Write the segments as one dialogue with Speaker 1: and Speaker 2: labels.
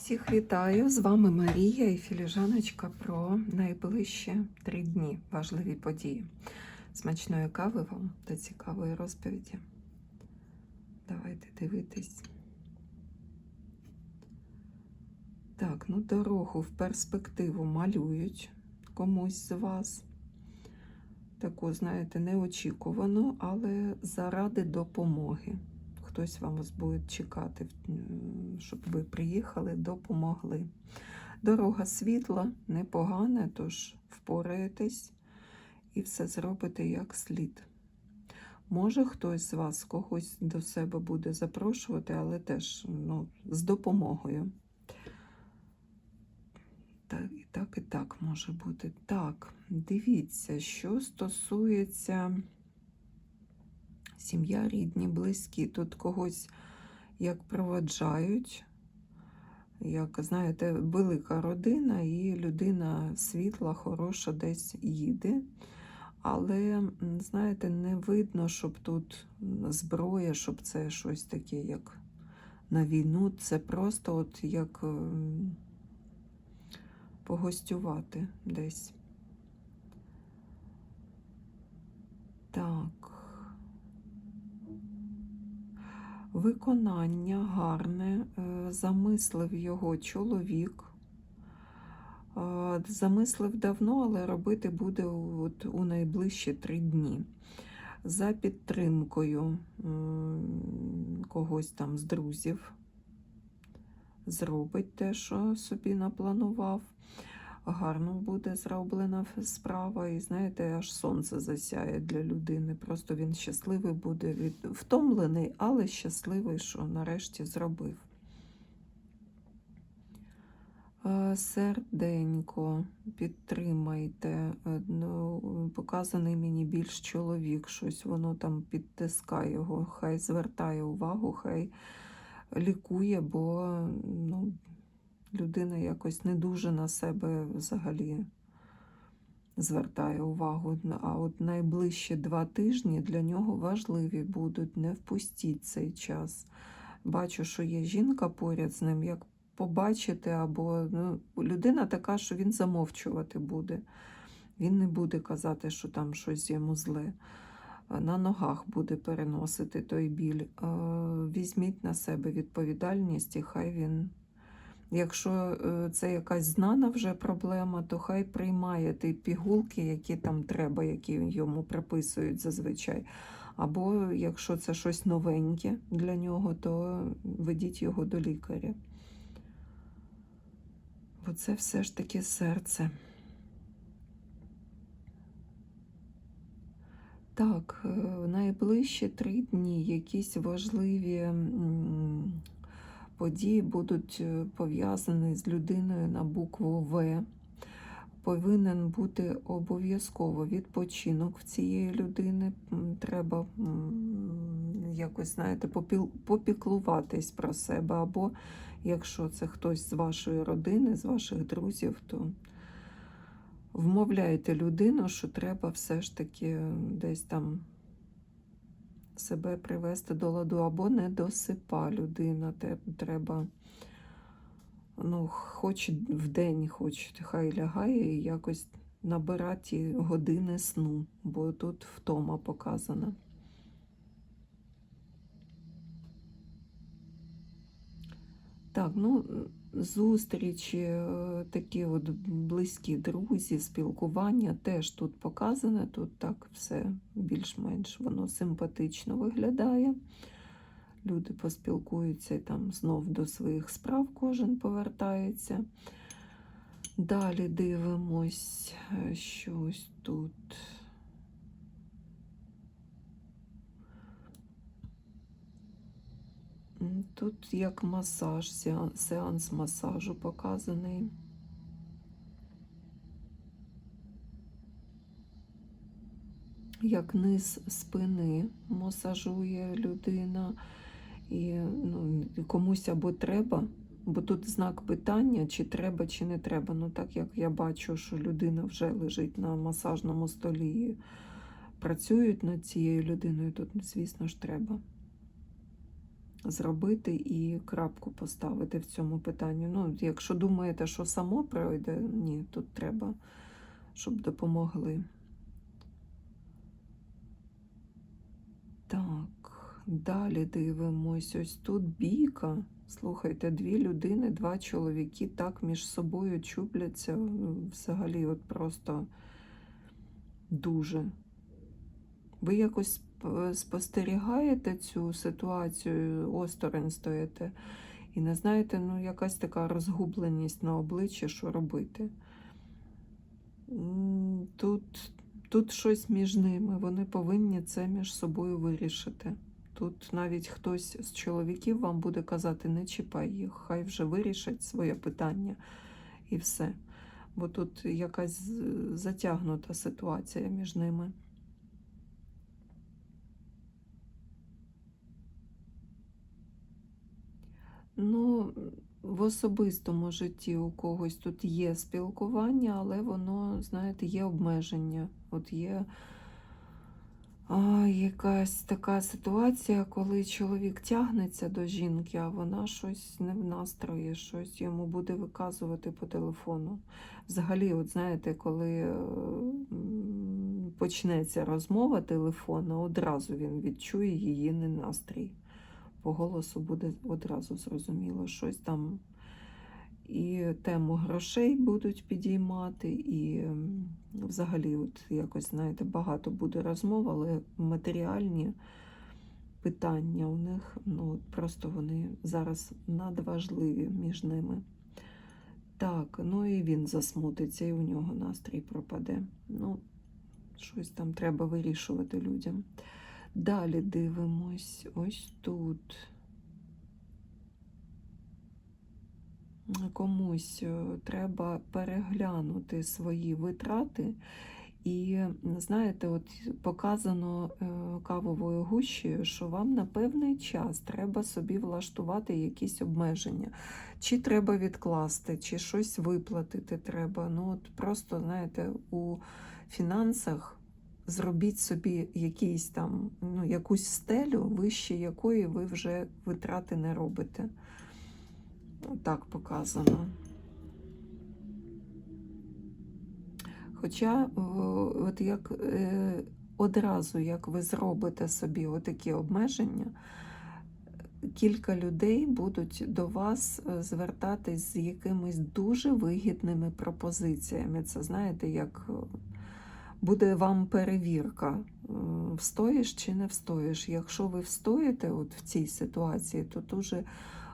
Speaker 1: Всіх вітаю! З вами Марія і Філіжаночка про найближчі три дні важливі події. Смачної кави вам та цікавої розповіді. Давайте дивитись. Так, ну дорогу в перспективу малюють комусь з вас. Таку, знаєте, неочікувану, але заради допомоги хтось вам буде чекати, щоб ви приїхали, допомогли. Дорога світла, непогана, тож впораєтесь і все зробите як слід. Може, хтось з вас когось до себе буде запрошувати, але теж ну, з допомогою. Так, і так, і так може бути. Так, дивіться, що стосується сім'я, рідні, близькі. Тут когось як проводжають, як, знаєте, велика родина, і людина світла, хороша, десь їде. Але, знаєте, не видно, щоб тут зброя, щоб це щось таке, як на війну. Це просто от як погостювати десь. Так. Виконання гарне, е, замислив його чоловік. Е, замислив давно, але робити буде от у найближчі три дні. За підтримкою когось там з друзів. Зробить те, що собі напланував гарно буде зроблена справа, і знаєте, аж сонце засяє для людини. Просто він щасливий буде, від... втомлений, але щасливий, що нарешті зробив. Е, серденько, підтримайте, е, ну, показаний мені більш чоловік, щось воно там підтискає його, хай звертає увагу, хай лікує, бо ну, людина якось не дуже на себе взагалі звертає увагу. А от найближчі два тижні для нього важливі будуть. Не впустіть цей час. Бачу, що є жінка поряд з ним, як побачити, або ну, людина така, що він замовчувати буде. Він не буде казати, що там щось йому зле. На ногах буде переносити той біль. Візьміть на себе відповідальність, і хай він Якщо е, це якась знана вже проблема, то хай приймає ті пігулки, які там треба, які йому приписують зазвичай. Або якщо це щось новеньке для нього, то ведіть його до лікаря. Бо це все ж таки серце. Так, е, найближчі три дні якісь важливі події будуть е, пов'язані з людиною на букву В. Повинен бути обов'язково відпочинок в цієї людини. Треба якось, знаєте, попіклуватись про себе. Або якщо це хтось з вашої родини, з ваших друзів, то вмовляйте людину, що треба все ж таки десь там себе привести до ладу, або не досипа людина. Треба, ну, хоч в день, хоч хай лягає і якось набирати години сну, бо тут втома показана. Так, ну зустрічі, е, такі от близькі друзі, спілкування теж тут показане. Тут так все більш-менш воно симпатично виглядає. Люди поспілкуються і там знов до своїх справ кожен повертається. Далі дивимось е, щось тут. Тут як масаж, сеанс масажу показаний. Як низ спини масажує людина, і ну, комусь або треба, бо тут знак питання, чи треба, чи не треба. Ну, так як я бачу, що людина вже лежить на масажному столі і працюють над цією людиною, тут, звісно ж, треба зробити і крапку поставити в цьому питанні. Ну, якщо думаєте, що само пройде, ні, тут треба, щоб допомогли. Так, далі дивимось. Ось тут бійка. Слухайте, дві людини, два чоловіки так між собою чупляться. Взагалі, от просто дуже. Ви якось спостерігаєте цю ситуацію, осторонь стоїте, і не знаєте, ну, якась така розгубленість на обличчі, що робити. Тут, тут щось між ними, вони повинні це між собою вирішити. Тут навіть хтось з чоловіків вам буде казати, не чіпай їх, хай вже вирішать своє питання і все. Бо тут якась затягнута ситуація між ними. Ну, в особистому житті у когось тут є спілкування, але воно, знаєте, є обмеження. От є а, якась така ситуація, коли чоловік тягнеться до жінки, а вона щось не в настрої, щось йому буде виказувати по телефону. Взагалі, от знаєте, коли е, почнеться розмова телефонна, одразу він відчує її ненастрій по голосу буде одразу зрозуміло, щось там і тему грошей будуть підіймати, і взагалі, от якось, знаєте, багато буде розмов, але матеріальні питання у них, ну, просто вони зараз надважливі між ними. Так, ну і він засмутиться, і у нього настрій пропаде. Ну, щось там треба вирішувати людям. Далі дивимось ось тут. Комусь е, треба переглянути свої витрати. І знаєте, от показано е, кавовою гущею, що вам на певний час треба собі влаштувати якісь обмеження. Чи треба відкласти, чи щось виплатити треба. Ну, от просто, знаєте, у фінансах зробіть собі якийсь там, ну, якусь стелю, вище якої ви вже витрати не робите. Так показано. Хоча, от як е, одразу, як ви зробите собі отакі обмеження, кілька людей будуть до вас е, звертатись з якимись дуже вигідними пропозиціями. Це знаєте, як буде вам перевірка, е, встоїш чи не встоїш. Якщо ви встоїте от в цій ситуації, то дуже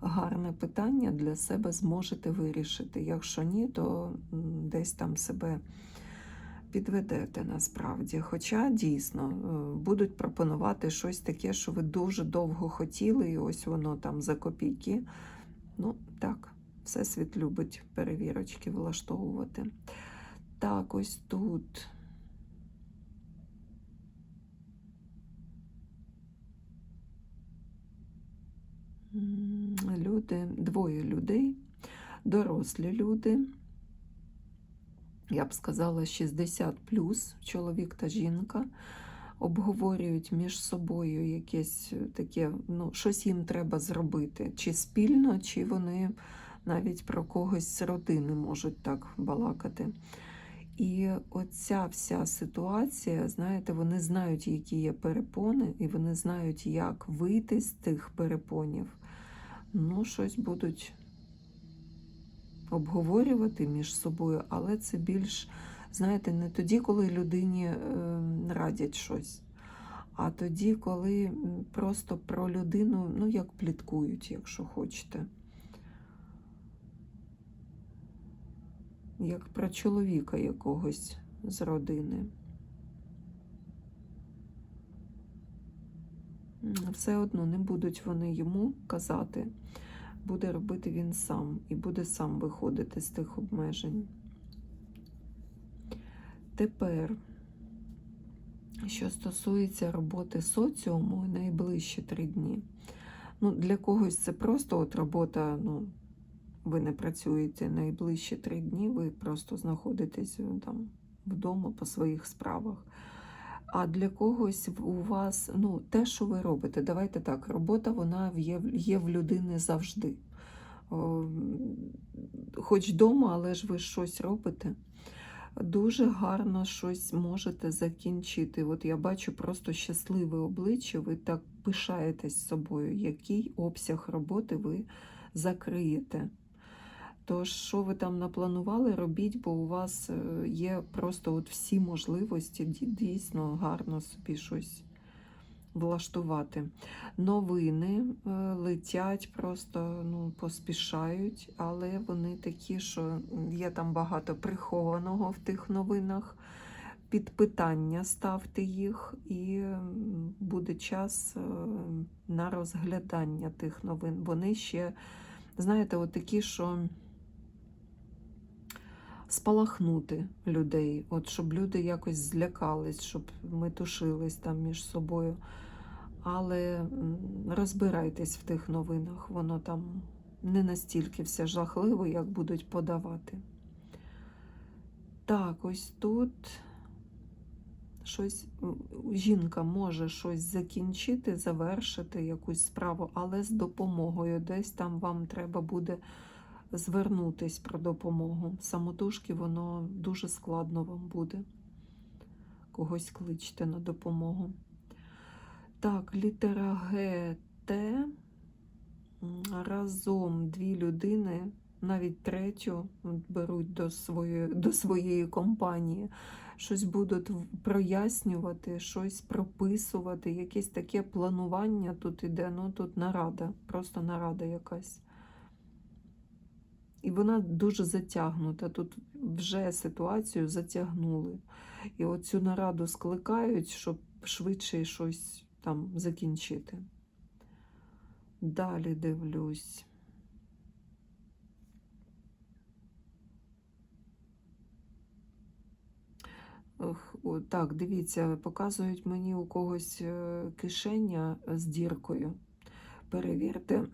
Speaker 1: гарне питання для себе зможете вирішити. Якщо ні, то десь там себе підведете насправді. Хоча дійсно е, будуть пропонувати щось таке, що ви дуже довго хотіли, і ось воно там за копійки. Ну, так, всесвіт любить перевірочки влаштовувати. Так, ось тут. Люди, двоє людей, дорослі люди. Я б сказала, 60 плюс, чоловік та жінка, обговорюють між собою якесь таке, ну, щось їм треба зробити, чи спільно, чи вони навіть про когось з родини можуть так балакати. І оця вся ситуація, знаєте, вони знають, які є перепони, і вони знають, як вийти з тих перепонів. Ну, щось будуть обговорювати між собою, але це більш, знаєте, не тоді, коли людині е, радять щось, а тоді, коли просто про людину, ну, як пліткують, якщо хочете. Як про чоловіка якогось з родини. Все одно не будуть вони йому казати, буде робити він сам і буде сам виходити з тих обмежень. Тепер, що стосується роботи соціуму найближчі три дні. Ну, для когось це просто от робота, ну, ви не працюєте найближчі три дні, ви просто знаходитесь ну, там вдома по своїх справах. А для когось у вас, ну, те, що ви робите, давайте так, робота вона є, є в людини завжди. Хоч вдома, але ж ви щось робите. Дуже гарно щось можете закінчити. От я бачу просто щасливе обличчя, ви так пишаєтесь собою, який обсяг роботи ви закриєте. Тож, що ви там напланували, робіть, бо у вас е, є просто от всі можливості дійсно гарно собі щось влаштувати. Новини е, летять, просто ну, поспішають, але вони такі, що є там багато прихованого в тих новинах. Під питання ставте їх, і буде час е, на розглядання тих новин. Вони ще, знаєте, от такі, що спалахнути людей, от щоб люди якось злякались, щоб ми тушились там між собою. Але розбирайтесь в тих новинах, воно там не настільки все жахливо, як будуть подавати. Так, ось тут щось жінка може щось закінчити, завершити якусь справу, але з допомогою. Десь там вам треба буде звернутись про допомогу. Самотужки воно дуже складно вам буде. Когось кличте на допомогу. Так, літера Г, Т. Разом дві людини, навіть третю беруть до своєї, до своєї компанії, щось будуть прояснювати, щось прописувати, якесь таке планування тут іде, ну тут нарада, просто нарада якась. І вона дуже затягнута. Тут вже ситуацію затягнули. І оцю нараду скликають, щоб швидше щось там закінчити. Далі дивлюсь. Так, дивіться, показують мені у когось е, кишеня з діркою. Перевірте,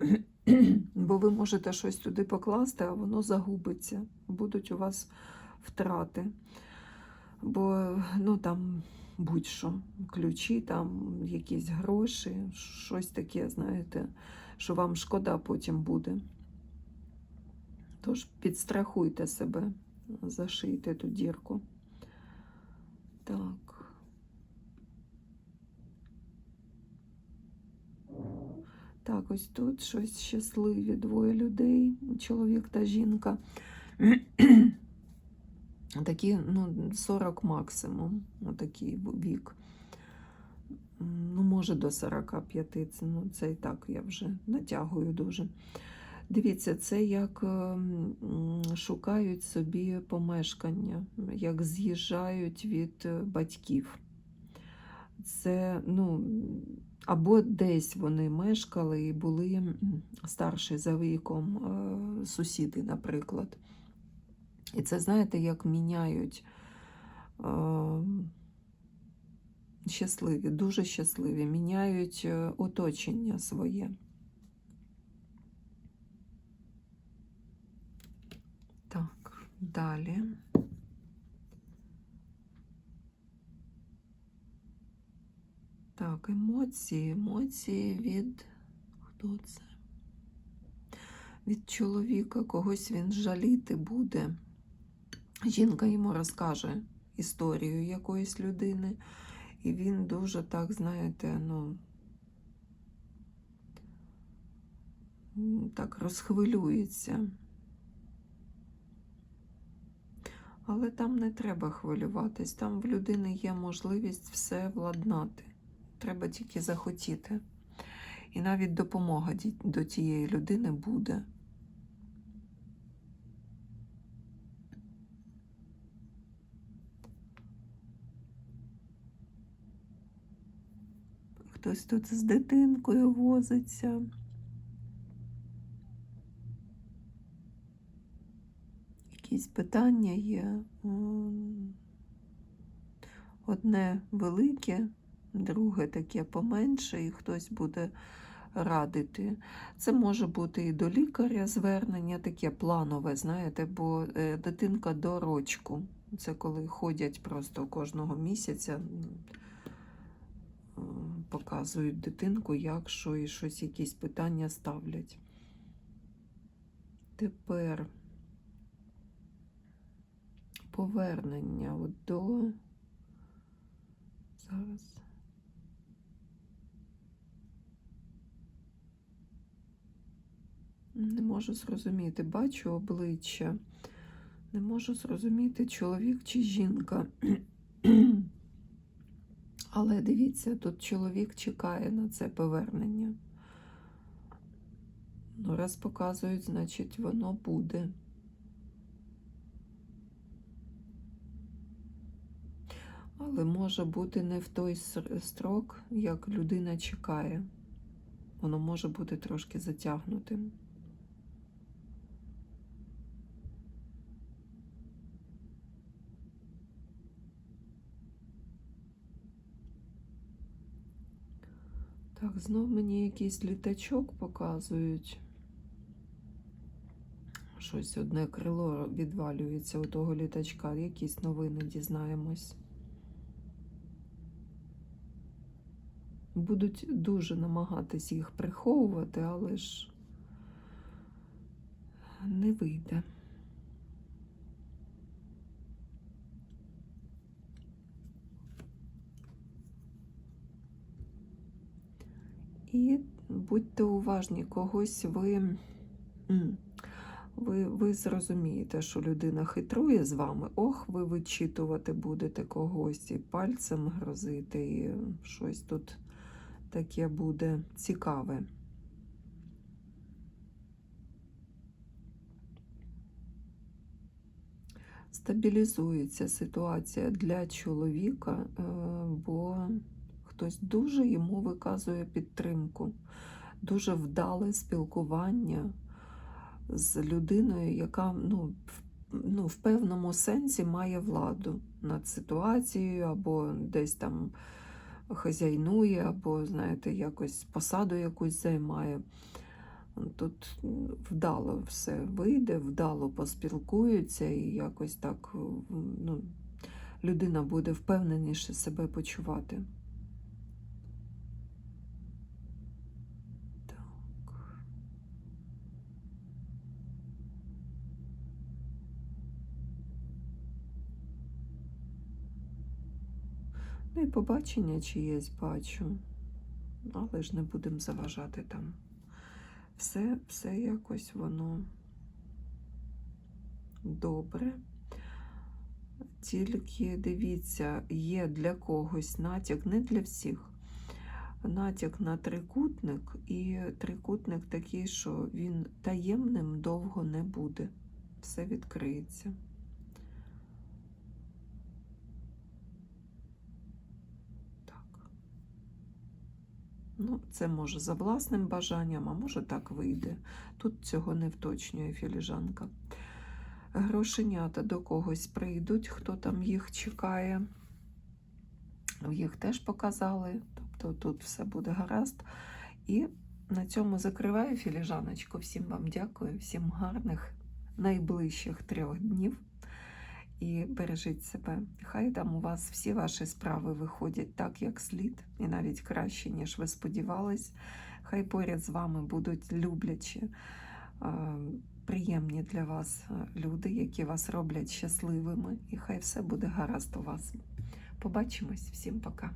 Speaker 1: бо ви можете щось туди покласти, а воно загубиться. Будуть у вас втрати. Бо ну там будь-що, ключі, там якісь гроші, щось таке, знаєте, що вам шкода потім буде. Тож підстрахуйте себе, зашийте ту дірку. Так. Так, ось тут щось щасливі двоє людей, чоловік та жінка. Такі, ну, 40 максимум, отакий вік. Ну, може, до 45, це, ну, це і так я вже натягую дуже. Дивіться, це як ем, шукають собі помешкання, як з'їжджають від е, батьків. Це, ну, або десь вони мешкали і були старші за віком е, сусіди, наприклад. І це, знаєте, як міняють е, щасливі, дуже щасливі, міняють е, оточення своє. Так, далі. Так, емоції, емоції від хто це? Від чоловіка когось він жаліти буде. Жінка йому розкаже історію якоїсь людини, і він дуже так, знаєте, ну так розхвилюється. Але там не треба хвилюватись, там в людини є можливість все владнати. Треба тільки захотіти. І навіть допомога до тієї людини буде. Хтось тут з дитинкою возиться. Якісь питання є. Одне велике, друге таке поменше, і хтось буде радити. Це може бути і до лікаря звернення, таке планове, знаєте, бо е, дитинка до рочку. Це коли ходять просто кожного місяця показують дитинку, як що і щось, якісь питання ставлять. Тепер повернення до зараз. Не можу зрозуміти, бачу обличчя. Не можу зрозуміти, чоловік чи жінка. Але дивіться, тут чоловік чекає на це повернення. Ну, раз показують, значить, воно буде. Але може бути не в той строк, як людина чекає. Воно може бути трошки затягнутим. Так, знов мені якийсь літачок показують. Щось одне крило відвалюється у того літачка. Якісь новини дізнаємось. Будуть дуже намагатись їх приховувати, але ж не вийде. І будьте уважні, когось ви, ви, ви зрозумієте, що людина хитрує з вами, ох, ви вичитувати будете когось і пальцем грозити, і щось тут таке буде цікаве. Стабілізується ситуація для чоловіка, е, бо хтось дуже йому виказує підтримку, дуже вдале спілкування з людиною, яка ну, ну, в певному сенсі має владу над ситуацією, або десь там хазяйнує, або, знаєте, якось посаду якусь займає. Тут вдало все вийде, вдало поспілкуються і якось так ну, людина буде впевненіше себе почувати. Ну і побачення чиєсь бачу, але ж не будемо заважати там. Все, все якось воно добре. Тільки дивіться, є для когось натяк, не для всіх. Натяк на трикутник, і трикутник такий, що він таємним довго не буде. Все відкриється. Ну, це може за власним бажанням, а може так вийде. Тут цього не вточнює філіжанка. Грошенята до когось прийдуть, хто там їх чекає. Їх теж показали, тобто тут все буде гаразд. І на цьому закриваю філіжаночку. Всім вам дякую, всім гарних найближчих трьох днів. І бережіть себе. Хай там у вас всі ваші справи виходять так, як слід, і навіть краще, ніж ви сподівались. Хай поряд з вами будуть люблячі, приємні для вас люди, які вас роблять щасливими. І хай все буде гаразд у вас. Побачимось, всім пока.